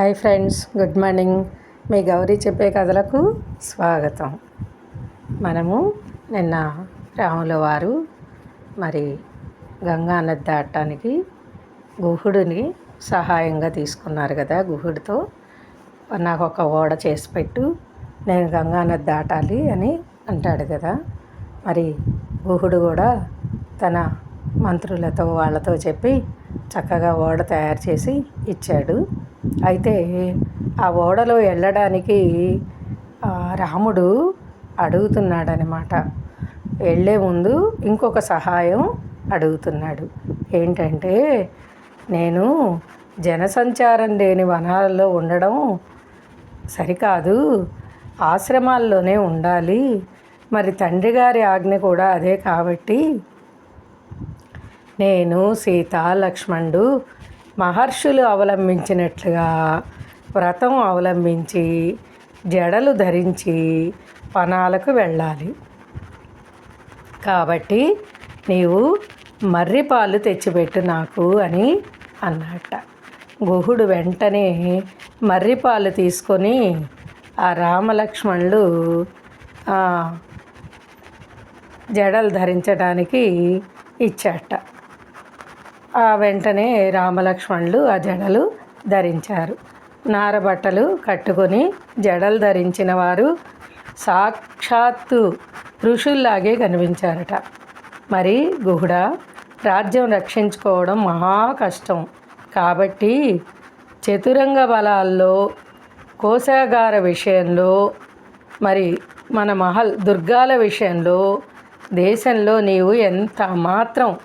Hi friends good morning. మీ గౌరీ చెప్పే కథలకు స్వాగతం. మనము నిన్న రాముల వారు మరి గంగా నది దాటడానికి గుహుడిని సహాయంగా తీసుకున్నారు కదా గుహుడితో. నాకు ఒక ఓడ చేసి పెట్టు నేను గంగా నది దాటాలి అని అంటాడు కదా. మరి గుహుడు కూడా తన మంత్రులతో వాళ్ళతో చెప్పి చక్కగా ఓడ తయారు చేసి ఇచ్చాడు. అయితే ఆ ఓడలో వెళ్ళడానికి రాముడు అడుగుతున్నాడనమాట. వెళ్ళే ముందు ఇంకొక సహాయం అడుగుతున్నాడు. ఏంటంటే నేను జనసంచారం లేని వనాలలో ఉండడం సరికాదు. ఆశ్రమాల్లోనే ఉండాలి. మరి తండ్రి గారి ఆజ్ఞ కూడా అదే కాబట్టి నేను సీత లక్ష్మణుడు మహర్షులు అవలంబించినట్లుగా వ్రతం అవలంబించి జడలు ధరించి పనాలకు వెళ్ళాలి. కాబట్టి నీవు మర్రిపాలు తెచ్చిపెట్టు నాకు అని అన్నట్ట. గుహుడు వెంటనే మర్రిపాలు తీసుకొని ఆ రామలక్ష్మణులు జడలు ధరించడానికి ఇచ్చాట వెంటనే రామలక్ష్మణులు ఆ జడలు ధరించారు. నారబట్టలు కట్టుకొని జడలు ధరించిన వారు సాక్షాత్తు ఋషుల్లాగే కనిపించారట. మరి గుహుడ రాజ్యం రక్షించుకోవడం మహా కష్టం. కాబట్టి చతురంగ బలాల్లో కోశాగార విషయంలో మరి మన మహల్ దుర్గాల విషయంలో దేశంలో నీవు ఎంత మాత్రం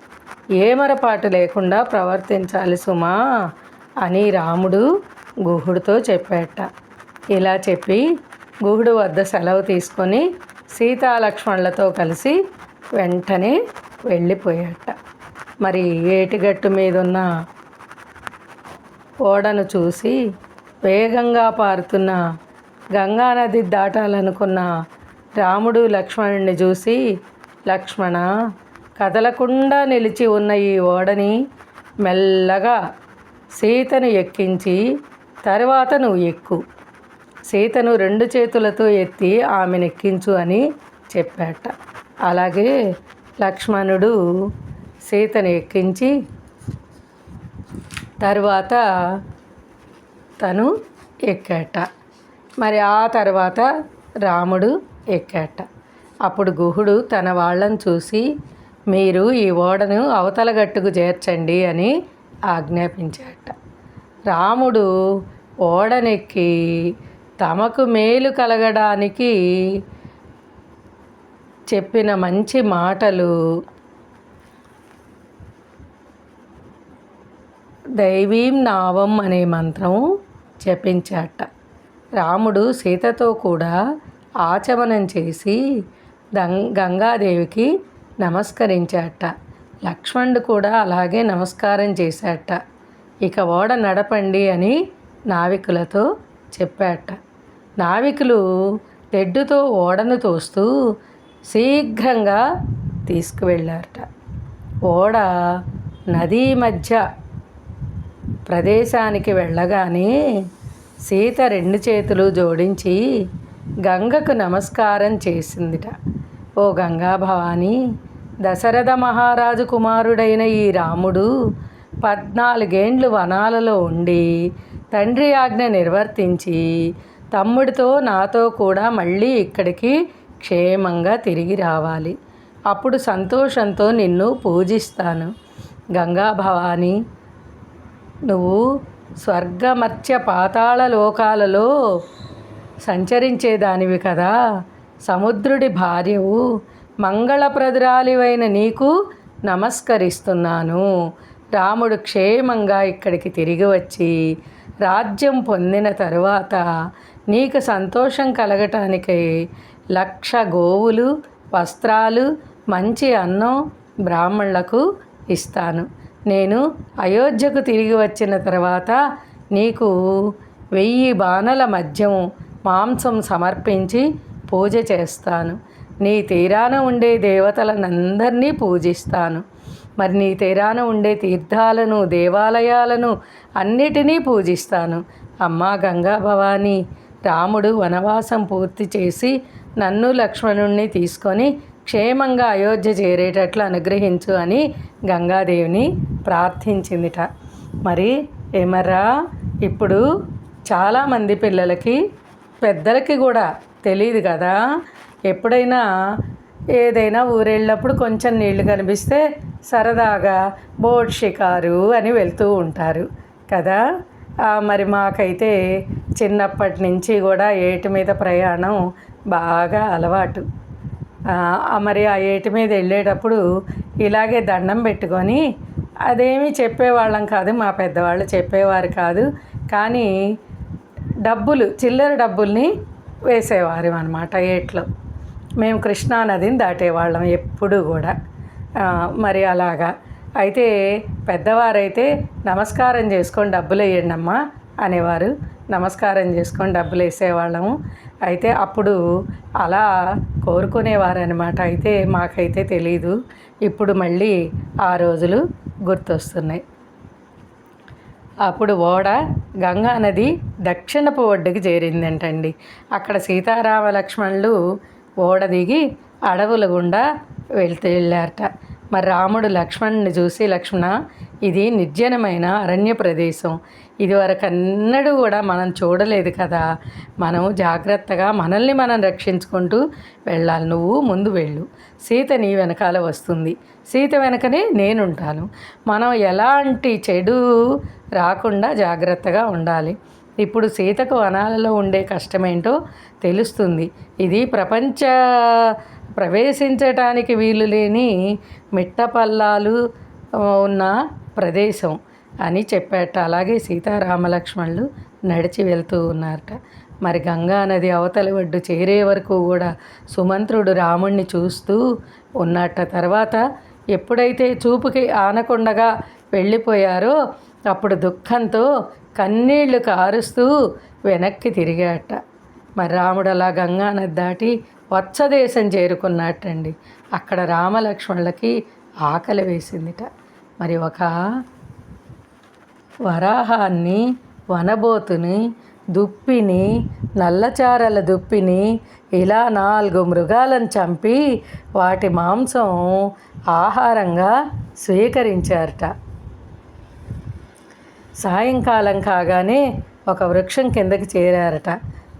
ఏమరపాటు లేకుండా ప్రవర్తించాలి సుమా అని రాముడు గుహుడితో చెప్పాట. ఇలా చెప్పి గుహుడు వద్ద సెలవు తీసుకొని సీతాలక్ష్మణులతో కలిసి వెంటనే వెళ్ళిపోయాట. మరి ఏటిగట్టు మీద ఉన్న ఓడను చూసి వేగంగా పారుతున్న గంగానది దాటాలనుకున్న రాముడు లక్ష్మణుడిని చూసి లక్ష్మణ కదలకుండా నిలిచి ఉన్న ఈ ఓడని మెల్లగా సీతను ఎక్కించి తర్వాత నువ్వు ఎక్కు. సీతను రెండు చేతులతో ఎత్తి ఆమెను ఎక్కించు అని చెప్పాట. అలాగే లక్ష్మణుడు సీతను ఎక్కించి తర్వాత తను ఎక్కాట. మరి ఆ తర్వాత రాముడు ఎక్కాట. అప్పుడు గుహుడు తన వాళ్ళని చూసి మీరు ఈ ఓడను అవతల గట్టుకు చేర్చండి అని ఆజ్ఞాపించాట. రాముడు ఓడనెక్కి తమకు మేలు కలగడానికి చెప్పిన మంచి మాటలు దైవీం నావం అనే మంత్రం జపించాట. రాముడు సీతతో కూడా ఆచమనం చేసి గంగాదేవికి నమస్కరించాట లక్ష్మణుడు కూడా అలాగే నమస్కారం చేశాట ఇక ఓడ నడపండి అని నావికులతో చెప్పాట నావికులు తెడ్డుతో ఓడను తోస్తూ శీఘ్రంగా తీసుకువెళ్ళారట. ఓడ నదీ మధ్య ప్రదేశానికి వెళ్ళగానే సీత రెండు చేతులు జోడించి గంగకు నమస్కారం చేసిందిట. ఓ గంగా భవానీ దశరథ మహారాజు కుమారుడైన ఈ రాముడు పద్నాలుగేండ్లు వనాలలో ఉండి తండ్రి ఆజ్ఞ నిర్వర్తించి తమ్ముడితో నాతో కూడా మళ్ళీ ఇక్కడికి క్షేమంగా తిరిగి రావాలి. అప్పుడు సంతోషంతో నిన్ను పూజిస్తాను. గంగా భవాని నువ్వు స్వర్గమర్త్య పాతాళ లోకాలలో సంచరించేదానివి కదా. సముద్రుడి భార్యవు మంగళప్రదురాలివైన నీకు నమస్కరిస్తున్నాను. రాముడు క్షేమంగా ఇక్కడికి తిరిగి వచ్చి రాజ్యం పొందిన తరువాత నీకు సంతోషం కలగటానికై లక్ష గోవులు వస్త్రాలు మంచి అన్నం బ్రాహ్మణులకు ఇస్తాను. నేను అయోధ్యకు తిరిగి వచ్చిన తర్వాత నీకు వెయ్యి బాణల మద్యం మాంసం సమర్పించి పూజ చేస్తాను. నీ తీరాన ఉండే దేవతలనందరినీ పూజిస్తాను. మరి నీ తీరాన ఉండే తీర్థాలను దేవాలయాలను అన్నిటినీ పూజిస్తాను. అమ్మా గంగా భవానీ రాముడు వనవాసం పూర్తి చేసి నన్ను లక్ష్మణుణ్ణి తీసుకొని క్షేమంగా అయోధ్య చేరేటట్లు అనుగ్రహించు అని గంగాదేవిని ప్రార్థించిందిట. మరి ఏమర్రా? ఇప్పుడు చాలామంది పిల్లలకి పెద్దలకి కూడా తెలియదు కదా. ఎప్పుడైనా ఏదైనా ఊరెళ్ళినప్పుడు కొంచెం నీళ్ళు కనిపిస్తే సరదాగా బోట్ షికారు అని వెళ్తూ ఉంటారు కదా. మరి మాకైతే చిన్నప్పటి నుంచి కూడా ఏటి మీద ప్రయాణం బాగా అలవాటు. మరి ఆ ఏటి మీద వెళ్ళేటప్పుడు ఇలాగే దండం పెట్టుకొని అదేమీ చెప్పేవాళ్ళం కాదు మా పెద్దవాళ్ళు చెప్పేవారు కాదు. కానీ డబ్బులు చిల్లర డబ్బుల్ని వేసేవారు అనమాట ఏట్లో. మేము కృష్ణా నదిని దాటేవాళ్ళం ఎప్పుడు కూడా. మరి అలాగా. అయితే పెద్దవారైతే నమస్కారం చేసుకొని డబ్బులు వేయండి అమ్మా అనేవారు. నమస్కారం చేసుకొని డబ్బులు వేసేవాళ్ళము. అయితే అప్పుడు అలా కోరుకునేవారు అనమాట అయితే మాకైతే తెలీదు. ఇప్పుడు మళ్ళీ ఆ రోజులు గుర్తొస్తున్నాయి. అప్పుడు ఓడ గంగా నది దక్షిణపు ఒడ్డుకి చేరిందంటండి. అక్కడ సీతారామ లక్ష్మణులు ఓడ దిగి అడవుల గుండా వెళ్తూ వెళ్ళారట. మరి రాముడు లక్ష్మణుని చూసి లక్ష్మణ ఇది నిర్జనమైన అరణ్య ప్రదేశం. ఇదివరకు అన్నడూ కూడా మనం చూడలేదు కదా. మనం జాగ్రత్తగా మనల్ని మనం రక్షించుకుంటూ వెళ్ళాలి. నువ్వు ముందు వెళ్ళు. సీత నీ వెనకాల వస్తుంది. సీత వెనకనే నేనుంటాను. మనం ఎలాంటి చెడు రాకుండా జాగ్రత్తగా ఉండాలి. ఇప్పుడు సీతకు వనాలలో ఉండే కష్టమేంటో తెలుస్తుంది. ఇది ప్రపంచ ప్రవేశించటానికి వీలు లేని మిట్టపల్లాలు ఉన్న ప్రదేశం అని చెప్పాట అలాగే సీతారామలక్ష్మణులు నడిచి వెళ్తూ ఉన్నారట. మరి గంగా నది అవతలి ఒడ్డు చేరే వరకు కూడా సుమంత్రుడు రాముణ్ణి చూస్తూ ఉన్నట్ట తర్వాత ఎప్పుడైతే చూపుకి ఆనకుండగా వెళ్ళిపోయారో అప్పుడు దుఃఖంతో కన్నీళ్ళు కారుస్తూ వెనక్కి తిరిగాట మరి రాముడు అలా గంగానది దాటి వత్సదేశం చేరుకున్నట్టండి. అక్కడ రామలక్ష్మణులకి ఆకలి వేసిందిట. మరి ఒక వరాహాన్ని వనబోతుని దుప్పిని నల్లచారల దుప్పిని ఇలా నాలుగు మృగాలను చంపి వాటి మాంసం ఆహారంగా స్వీకరించారట. సాయంకాలం కాగానే ఒక వృక్షం కిందకి చేరారట.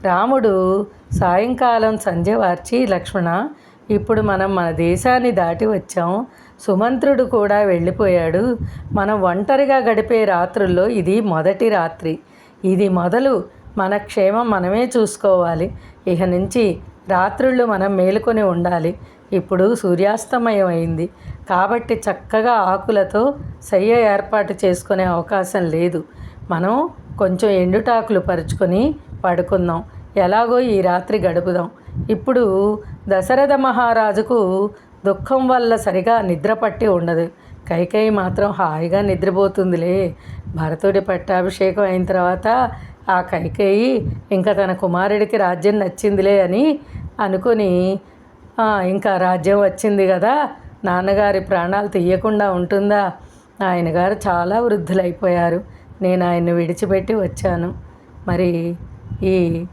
రాముడు సాయంకాలం సంధ్య వార్చి లక్ష్మణ ఇప్పుడు మనం మన దేశాన్ని దాటి వచ్చాం. సుమంత్రుడు కూడా వెళ్ళిపోయాడు. మనం ఒంటరిగా గడిపే రాత్రుల్లో ఇది మొదటి రాత్రి. ఇది మొదలు. మన క్షేమం మనమే చూసుకోవాలి. ఇక నుంచి రాత్రుళ్ళు మనం మేలుకొని ఉండాలి. ఇప్పుడు సూర్యాస్తమయం అయింది. కాబట్టి చక్కగా ఆకులతో శయ్య ఏర్పాటు చేసుకునే అవకాశం లేదు. మనం కొంచెం ఎండుటాకులు పరుచుకొని పడుకుందాం. ఎలాగో ఈ రాత్రి గడుపుదాం. ఇప్పుడు దశరథ మహారాజుకు దుఃఖం వల్ల సరిగా నిద్ర పట్టి ఉండదు. కైకేయి మాత్రం హాయిగా నిద్రపోతుందిలే. భరతుడి పట్టాభిషేకం అయిన తర్వాత ఆ కైకేయి ఇంకా తన కుమారుడికి రాజ్యం నచ్చిందిలే అని అనుకుని ఇంకా రాజ్యం వచ్చింది కదా నాన్నగారి ప్రాణాలు తీయకుండా ఉంటుందా? ఆయన గారు చాలా వృద్ధులైపోయారు. నేను ఆయన్ని విడిచిపెట్టి వచ్చాను. మరి ఈ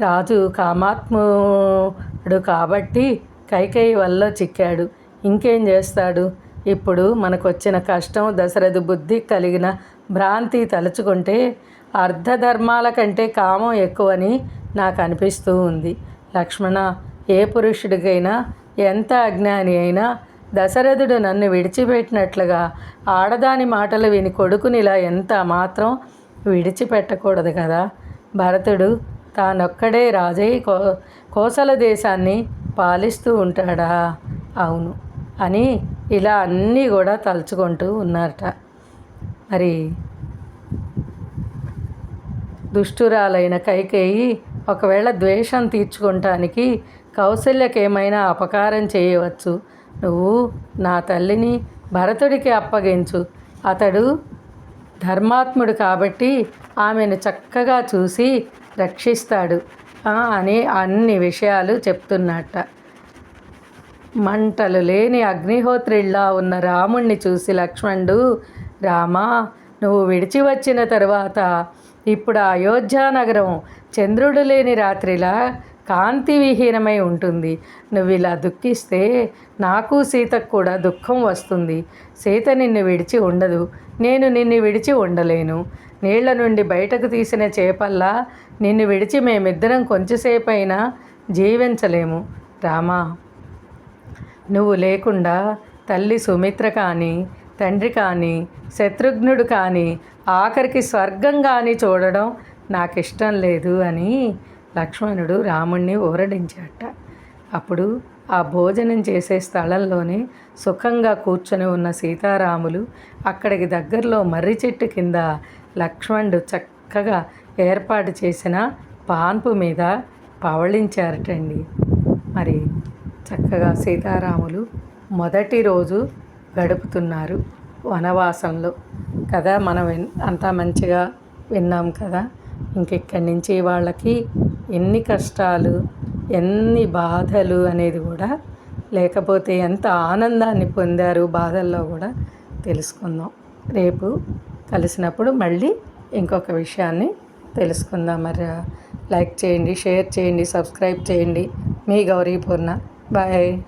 రాజు కామాత్ముడు కాబట్టి కైకేయి వల్ల చిక్కాడు. ఇంకేం చేస్తాడు? ఇప్పుడు మనకొచ్చిన కష్టం దశరథ బుద్ధి కలిగిన భ్రాంతి తలుచుకుంటే అర్ధధర్మాల కంటే కామం ఎక్కువని నాకు అనిపిస్తూ ఉంది. లక్ష్మణ ఏ పురుషుడికైనా ఎంత అజ్ఞాని అయినా దశరథుడు నన్ను విడిచిపెట్టినట్లుగా ఆడదాని మాటలు విని కొడుకునిలా ఎంత మాత్రం విడిచిపెట్టకూడదు కదా? భరతుడు తానొక్కడే రాజై కో కోసల దేశాన్ని పాలిస్తూ ఉంటాడా? అవును. అని ఇలా అన్నీ కూడా తలుచుకుంటూ ఉన్నారట. మరి దుష్టురాలైన కైకేయి ఒకవేళ ద్వేషం తీర్చుకుంటానికి కౌశల్యకేమైనా అపకారం చేయవచ్చు. నువ్వు నా తల్లిని భరతుడికి అప్పగించు. అతడు ధర్మాత్ముడు కాబట్టి ఆమెను చక్కగా చూసి రక్షిస్తాడు. అని అన్ని విషయాలు చెప్తున్నట్ట. మంటలు లేని అగ్నిహోత్రిళ్ళా ఉన్న రాముణ్ణి చూసి లక్ష్మణుడు రామా నువ్వు విడిచి వచ్చిన తరువాత ఇప్పుడు అయోధ్యానగరం చంద్రుడు లేని రాత్రిలా కాంతి విహీనమై ఉంటుంది. నువ్వు ఇలా దుఃఖిస్తే నాకు సీతకు కూడా దుఃఖం వస్తుంది. సీత నిన్ను విడిచి ఉండదు. నేను నిన్ను విడిచి ఉండలేను. నీళ్ళ నుండి బయటకు తీసిన చేపల్లా నిన్ను విడిచి మేమిద్దరం కొంచెంసేపైనా జీవించలేము. రామా నువ్వు లేకుండా తల్లి సుమిత్ర కానీ తండ్రి కానీ శత్రుఘ్నుడు కానీ ఆఖరికి స్వర్గం కానీ చూడడం నాకు ఇష్టం లేదు అని లక్ష్మణుడు రాముణ్ణి ఊరడించాట అప్పుడు ఆ భోజనం చేసే స్థలంలోనే సుఖంగా కూర్చొని ఉన్న సీతారాములు అక్కడికి దగ్గరలో మర్రి చెట్టు కింద లక్ష్మణుడు చక్కగా ఏర్పాటు చేసిన పాన్పు మీద పవళించారటండి. మరి చక్కగా సీతారాములు మొదటి రోజు గడుపుతున్నారు వనవాసంలో. కదా మనం అంతా మంచిగా విన్నాం కదా? ఇంకెక్కడి నుంచి వాళ్ళకి ఎన్ని కష్టాలు ఎన్ని బాధలు అనేది కూడా లేకపోతే ఎంత ఆనందాన్ని పొందారు బాధల్లో కూడా తెలుసుకుందాం. రేపు కలిసినప్పుడు మళ్ళీ ఇంకొక విషయాన్ని తెలుసుకుందాం. మరి లైక్ చేయండి షేర్ చేయండి సబ్స్క్రైబ్ చేయండి. మీ గౌరీ పూర్ణ బాయ్.